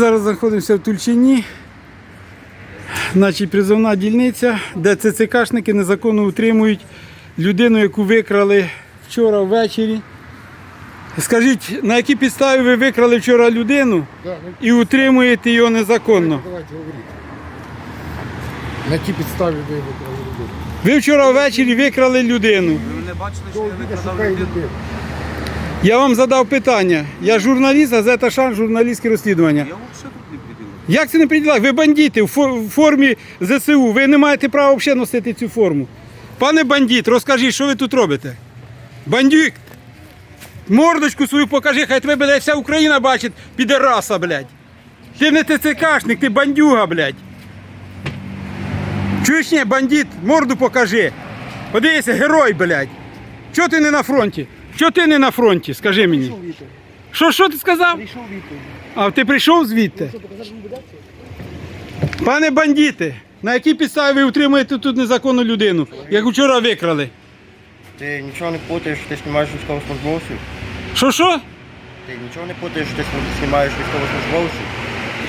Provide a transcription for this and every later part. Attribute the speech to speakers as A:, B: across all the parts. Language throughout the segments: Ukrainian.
A: Ми зараз знаходимося в Тульчині, значить призовна дільниця, де ЦЦКшники незаконно утримують людину, яку викрали вчора ввечері. Скажіть, на якій підставі ви викрали вчора людину
B: ну,
A: і утримуєте його незаконно?
B: давайте говоріть. На якій підставі ви викрали людину?
A: Ви вчора ввечері викрали людину.
C: Ви не бачили, що я викрадав людину?
A: Я вам задав питання. Я журналіст, газета Шан, журналістське розслідування.
C: Я взагалі тут не приділив.
A: Як це не приділяє? Ви бандити в формі ЗСУ. Ви не маєте права взагалі носити цю форму. Пане бандит, розкажіть, що ви тут робите? Бандюк! Мордочку свою покажи, хай тебе, блядь, вся Україна бачить, підераса, блядь. Ти не ТЦКшник, ти бандюга, блядь. Чуєш, ні, бандит, морду покажи. Подивися, герой, блядь. Чого ти не на фронті? Чого ти не на фронті, скажи мені. Що, що ти сказав?
B: Прийшов відповідь.
A: А ти прийшов звідти?
B: Що показати буде?
A: Пане бандити, на якій підставі ви утримуєте тут незаконну людину, як вчора викрали?
D: Ти нічого не путаєш, ти знімаєш військовослужбовців?
A: Що що?
D: Ти нічого не путаєш, ти знімаєш військовослужбовців?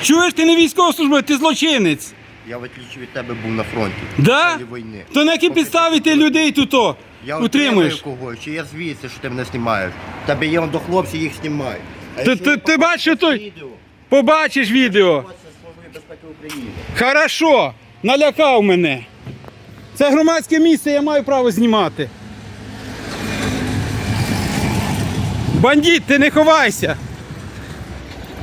A: Чуєш, ти не військовослужбовець, ти злочинець.
D: Я в від тебе був на фронті.
A: Да?
D: Після війни.
A: То на якій підставі ти людей тут о,
D: Я
A: утримуєш?
D: утримую когось, чи я звідси, що ти мене знімаєш. Тебе є он до хлопців, їх знімають. А
A: Ти-
D: якщо
A: ти- ти бачиш, той-
D: відео,
A: Побачиш відео.
D: Це Служби безпеки України.
A: Хорошо, налякав мене. Це громадське місце, я маю право знімати. Бандит, ти не ховайся.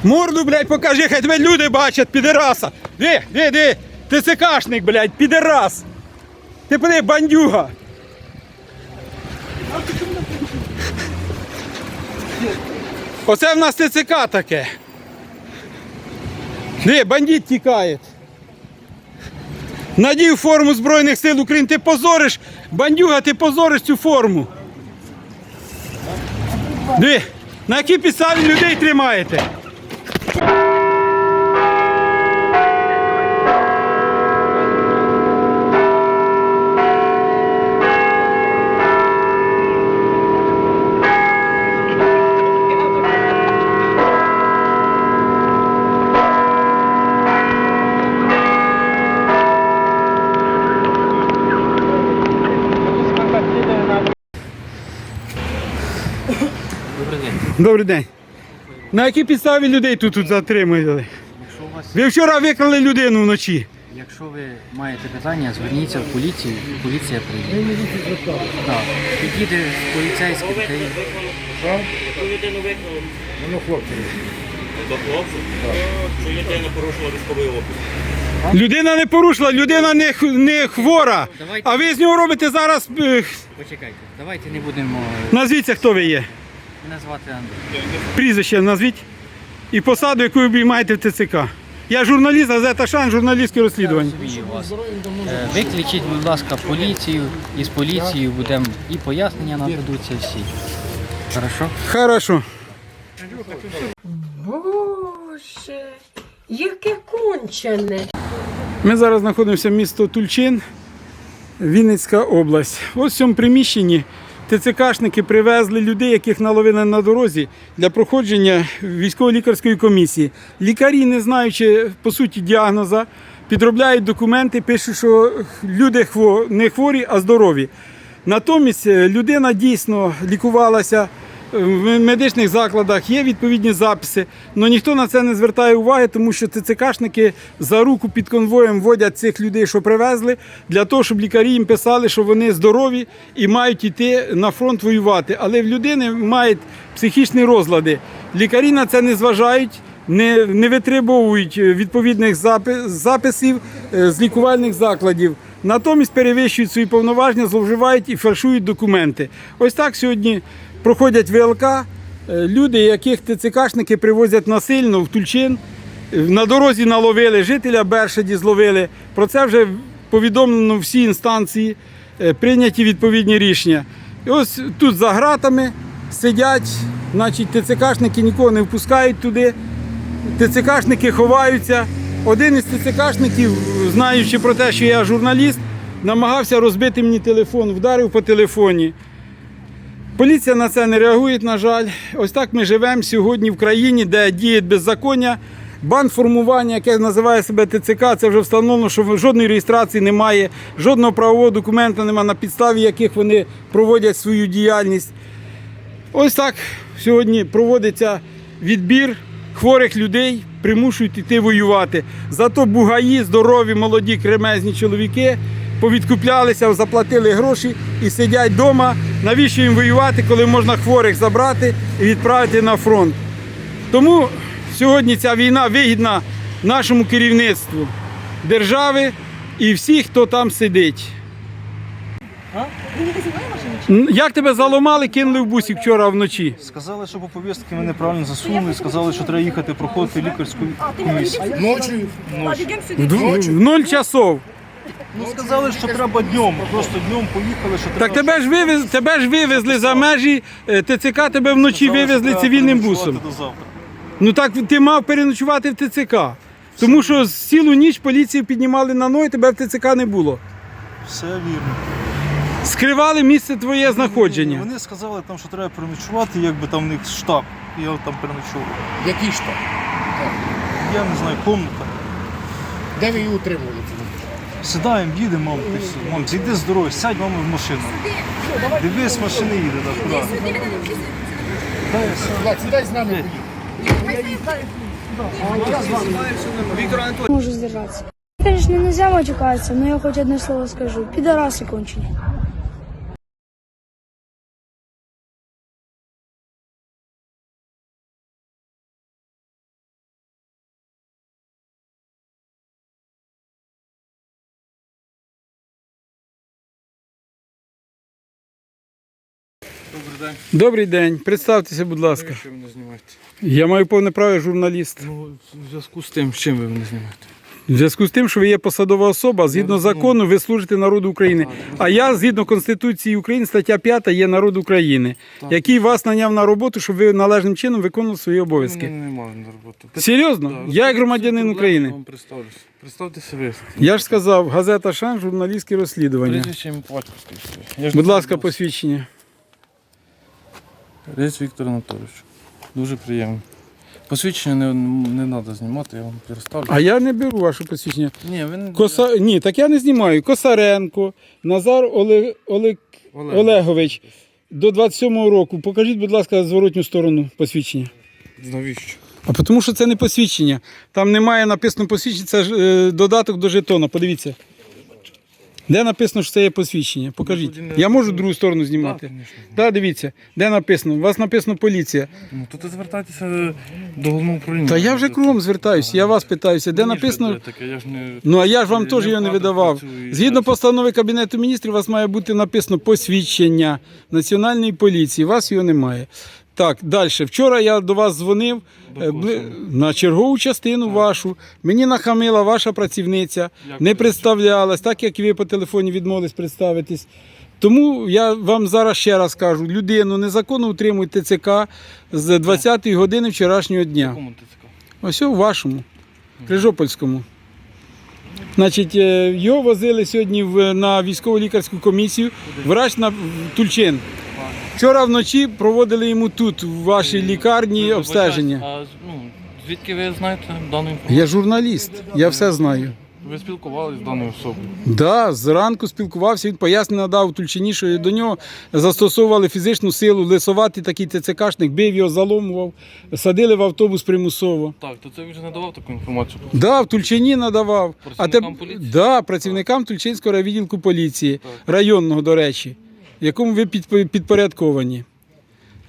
A: Морду, блядь, покажи, хай тебе люди бачать, підераса. Де, де, де? Ти цикашник, блядь, підерас. Ти подиви, бандюга. Оце в нас ТЦК таке. Де, бандит тікає. Надів форму Збройних сил України, ти позориш, бандюга, ти позориш цю форму. Диви, на якій підставі людей тримаєте? Добрий день. На якій підставі людей тут, тут затримували?
E: Якщо у вас,
A: Ви вчора викрали людину вночі.
E: якщо ви маєте питання, зверніться в поліцію, поліція прийде. Так. Підійде поліцейський, та й
B: Воно хлопці.
F: До хлопців, що людина порушила військовий облік.
A: Людина не порушила, людина не, х- не хвора.
E: Давайте.
A: А ви з нього робите зараз. е,
E: почекайте. Давайте не будемо е,
A: Назвіться, хто ви є.
E: Мене звати Андрій.
A: Прізвище назвіть. І посаду, яку ви обіймаєте в ТЦК. Я журналіст, газета Шан, журналістське розслідування.
E: Розумію вас. Е, Викличіть, будь ласка, поліцію, і з поліцією будемо і пояснення нададуться всі. Хорошо?
A: Хорошо.
G: Боже, яке кончене.
A: Ми зараз знаходимося в місто Тульчин, Вінницька область. Ось в цьому приміщенні ТЦКшники привезли людей, яких наловили на дорозі для проходження військово-лікарської комісії. Лікарі, не знаючи по суті діагноза, підробляють документи, пишуть, що люди не хворі, а здорові. Натомість е, людина дійсно лікувалася в медичних закладах, є відповідні записи, але ніхто на це не звертає уваги, тому що ТЦКшники за руку під конвоєм водять цих людей, що привезли, для того, щоб лікарі їм писали, що вони здорові і мають йти на фронт воювати. Але в людини мають психічні розлади. Лікарі на це не зважають. Не, не витребовують відповідних запи- записів е, з лікувальних закладів. Натомість перевищують свої повноваження, зловживають і фальшують документи. Ось так сьогодні проходять ВЛК. е, Люди, яких ТЦКшники привозять насильно в Тульчин, е, на дорозі наловили, жителя Бершаді зловили. Про це вже повідомлено всі інстанції, е, прийняті відповідні рішення. І ось тут за гратами сидять, значить, ТЦКшники нікого не впускають туди. ТЦКшники ховаються. Один із ТЦКшників, знаючи про те, що я журналіст, намагався розбити мені телефон, вдарив по телефоні. Поліція на це не реагує, на жаль. Ось так ми живемо сьогодні в країні, де діє беззаконня, бандформування, яке називає себе ТЦК, це вже встановлено, що жодної реєстрації немає, жодного правового документа немає, на підставі яких вони проводять свою діяльність. Ось так сьогодні проводиться відбір хворих людей, примушують йти воювати. Зато бугаї, здорові, молоді, кремезні чоловіки повідкуплялися, заплатили гроші і сидять вдома. Навіщо їм воювати, коли можна хворих забрати і відправити на фронт? Тому сьогодні ця війна вигідна нашому керівництву держави і всіх, хто там сидить. Як тебе заломали, кинули в бусі вчора вночі?
C: Сказали, що по повістки мене правильно засунули, сказали, що треба їхати проходити лікарську комісію.
B: Ночі.
A: В, в нуль часов.
C: Ну сказали, що треба днем, просто днем поїхали, що треба.
A: Так тебе ж вивез, тебе ж вивезли за межі е, ТЦК, тебе вночі
C: Сказали, що
A: вивезли
C: треба
A: цивільним
C: переночувати
A: бусом.
C: До завтра.
A: Ну так ти мав переночувати в ТЦК. Тому що цілу ніч поліцію піднімали на ной, тебе в ТЦК не було.
C: Все вірно.
A: Скривали місце твоє знаходження.
C: Вони сказали, там, що треба переночувати, якби там у них штаб. Я там переночував.
B: Який штаб?
C: Я не знаю, комната.
B: Де ви її утримували?
C: Сідаємо, їдемо, мам, ти все. Мам, зійди з дороги, сядь, мама, в машину. Дивись, машини їде, сяду.
B: Сідай з нами.
H: можу сдержаться. Конечно, нельзя матюкаться, но я хоть одно слово скажу. Пидорасы конченые.
A: Добрий день, Добрий день. представтеся, будь ласка.
F: Що мене знімаєте?
A: Я маю повне право я журналіст.
F: Ну, в зв'язку з тим, з чим ви мене знімаєте?
A: В зв'язку з тим, що ви є посадова особа, згідно закону, ви служите народу України. А я, згідно Конституції України, стаття 5 є народ України, який вас наняв на роботу, щоб ви належним чином виконували свої
F: Мене
A: обов'язки.
F: немає на роботу.
A: Серйозно? Я як громадянин України.
F: Вам представлюсь. Представтеся ви.
A: Я ж сказав, газета Шан, журналістські розслідування.
F: Ім'я, по. Я ж
A: Будь ласка, посвідчення.
F: Рець Віктор Анатолійович. Дуже приємно. Посвідчення не, не треба знімати, я вам переставлю.
A: А я не беру ваше посвідчення.
F: Ні, ви не...
A: Коса... Ні, так я не знімаю. Косаренко, Назар Олег... Олег...
F: Олег.
A: Олегович. До 27-го року. Покажіть, будь ласка, зворотню сторону посвідчення.
F: Навіщо?
A: А тому що це не посвідчення. Там немає написано посвідчення, це ж е, додаток до жетона. Подивіться. Де написано, що це є посвідчення? Покажіть. Я можу другу сторону знімати. Так, дивіться, де написано? У вас написано поліція.
F: Ну, то ти звертайтеся до головного управління.
A: Та я вже кругом звертаюся, я вас питаюся, де написано. Ну а я ж вам теж його не видавав. Згідно постанови Кабінету міністрів, у вас має бути написано посвідчення Національної поліції. У вас його немає. Так, далі. Вчора я до вас дзвонив е, на чергову частину вашу. Мені нахамила ваша працівниця, не представлялась, так як ви по телефоні відмовились представитись. Тому я вам зараз ще раз кажу: людину незаконно утримують ТЦК з 20-ї години вчорашнього дня.
F: Кому ти цікаво?
A: Ось у вашому, Крижопольському. Значить, е, його возили сьогодні в, на військово-лікарську комісію, врач на в Тульчин. Вчора вночі проводили йому тут, в вашій лікарні, обстеження.
F: А ну, звідки ви знаєте дану інформацію?
A: Я журналіст, я все знаю.
F: Ви спілкувалися з даною особою?
A: Да, зранку спілкувався, він пояснення надав Тульчині, що до нього застосовували фізичну силу, лисоватий такий ТЦКшник, бив його, заломував, садили в автобус примусово.
F: Так, то це він вже надавав таку інформацію.
A: Да, в Тульчині надавав. А те,
F: Працівникам поліції?
A: да, працівникам Тульчинського райвідділку поліції, районного, до речі, якому ви підпорядковані.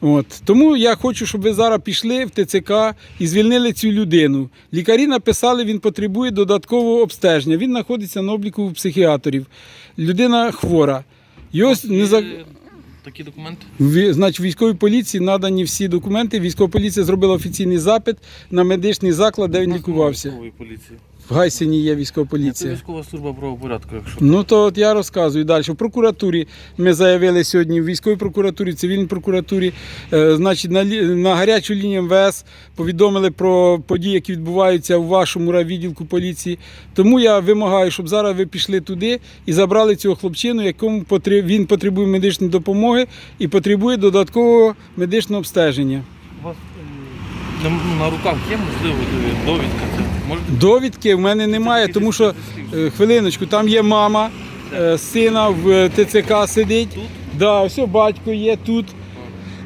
A: От. Тому я хочу, щоб ви зараз пішли в ТЦК і звільнили цю людину. Лікарі написали, він потребує додаткового обстеження. Він знаходиться на обліку у психіатрів. Людина хвора. Його не за...
F: Такі документи?
A: Ві- Значить, військовій поліції надані всі документи. Військова поліція зробила офіційний запит на медичний заклад, де він лікувався.
F: Військової поліції.
A: В Гайсині є військова
F: Ні, Це військова служба правопорядку, якщо.
A: Ну то от я розказую далі. В прокуратурі ми заявили сьогодні, в військовій прокуратурі, в цивільній прокуратурі, е, значить, на, лі- на гарячу лінію МВС повідомили про події, які відбуваються у вашому райвідділку поліції. Тому я вимагаю, щоб зараз ви пішли туди і забрали цього хлопчину, якому потре- він потребує медичної допомоги і потребує додаткового медичного обстеження.
F: У вас е, на, ну, на руках є, можливо, довідка. Це
A: Довідки в мене немає, тому що е, хвилиночку, там є мама е, сина в е, ТЦК сидить. Да, все, батько є тут.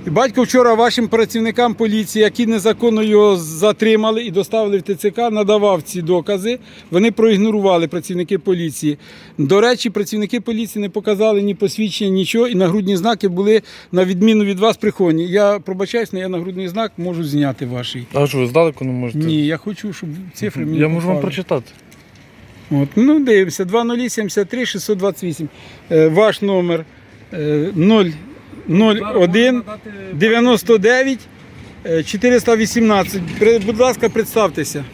A: Батько вчора вашим працівникам поліції, які незаконно його затримали і доставили в ТЦК, надавав ці докази. Вони проігнорували працівники поліції. До речі, працівники поліції не показали ні посвідчення, нічого, і нагрудні знаки були на відміну від вас приховані. Я пробачаюсь, але я нагрудний знак можу зняти ваший.
F: А що ви здалеку не можете?
A: Ні, я хочу, щоб цифри мені
F: Я можу вам прочитати.
A: От, ну, дивимося, 2073 628. Е, ваш номер е, 0, 01 99 е, 418. Будь ласка, представтеся.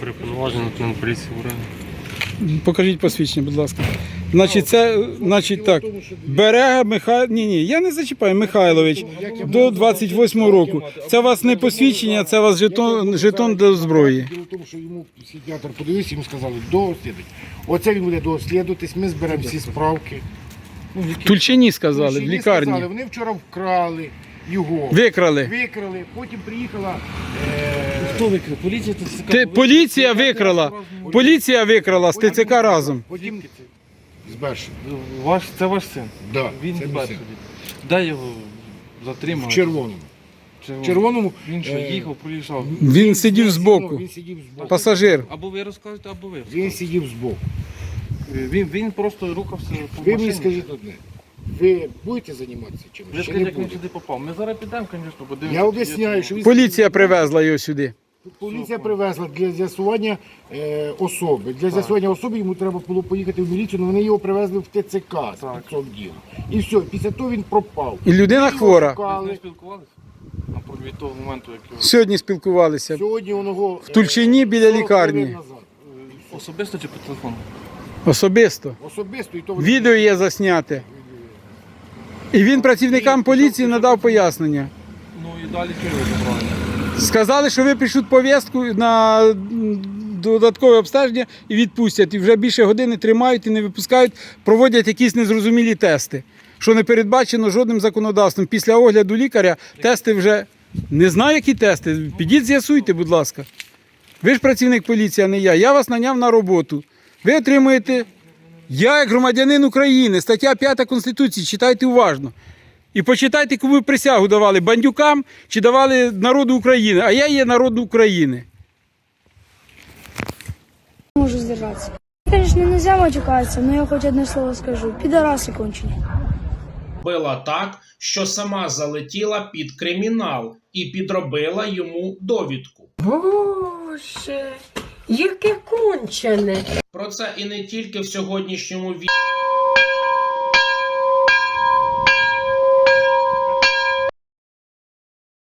I: Переповноважений лейтенант поліції Урена.
A: Покажіть посвідчення, будь ласка. Значить, це, значить так. Берега Михайло. Ні, ні, я не зачіпаю, Михайлович. До 28 року. Це у вас не посвідчення, це у вас жетон, жетон до зброї.
B: Діло в тому, що йому психіатр подивився, йому сказали, дослідить. Оце він буде дослідуватись, ми зберемо всі справки. Ну, які-
A: В Тульчині сказали, в лікарні.
B: сказали, вони вчора вкрали його.
A: Викрали.
B: Викрали, потім приїхала. Е...
F: Хто викрив? Поліція ТЦК?
A: Ти, поліція викрала. Поліція викрала з ТЦК разом.
B: Потім з
F: Ваш, це ваш син.
B: Да,
F: Він
B: це мій син.
F: Де його затримали?
B: В червоному.
F: Червоно.
B: В червоному.
F: Він що,
B: е,
F: їхав, проїжджав?
A: Він сидів
B: ну,
A: збоку.
B: Він сидів збоку.
A: Пасажир.
F: Або ви розкажете, або ви.
B: Він сидів збоку.
F: Він, він просто рухався по
B: Ви мені
F: машині.
B: скажіть одне. Ви будете займатися чимось?
F: Ви скажіть,
B: не
F: як він
B: будете?
F: сюди попав. Ми зараз підемо, звісно, подивимося.
B: Я об'ясняю, що він
A: Поліція привезла його сюди.
B: Поліція привезла для з'ясування е, особи. Для з'ясування особи йому треба було поїхати в міліцію, але вони його привезли в ТЦК з
F: Так.
B: цим. І все, після того він пропав.
A: І людина
B: його
A: хвора.
F: Ви з ним
B: шукали.
F: спілкувалися? А від того моменту, як його
A: Сьогодні спілкувалися.
B: Сьогодні воно
A: В Тульчині біля лікарні.
F: особисто чи по телефону?
A: Особисто.
B: Особисто і то
A: Відео є засняте. І він працівникам поліції надав пояснення.
F: Ну і далі Кирило забрали.
A: Сказали, що ви пишуть повістку на додаткове обстеження і відпустять. І вже більше години тримають і не випускають, проводять якісь незрозумілі тести, що не передбачено жодним законодавством. Після огляду лікаря тести вже не знаю, які тести. Підіть, з'ясуйте, будь ласка. Ви ж працівник поліції, а не я. Я вас наняв на роботу. Ви отримуєте. Я, як громадянин України, стаття 5 Конституції, читайте уважно. І почитайте, кому ви присягу давали бандюкам чи давали народу України. А я є народ України.
H: Не можу здержатися. Конечно, нельзя матюкатися, но я хоч одне слово скажу. Підараси кончені.
J: Била так, що сама залетіла під кримінал і підробила йому довідку.
G: Боже, яке кончене.
J: Про це і не тільки в сьогоднішньому відео.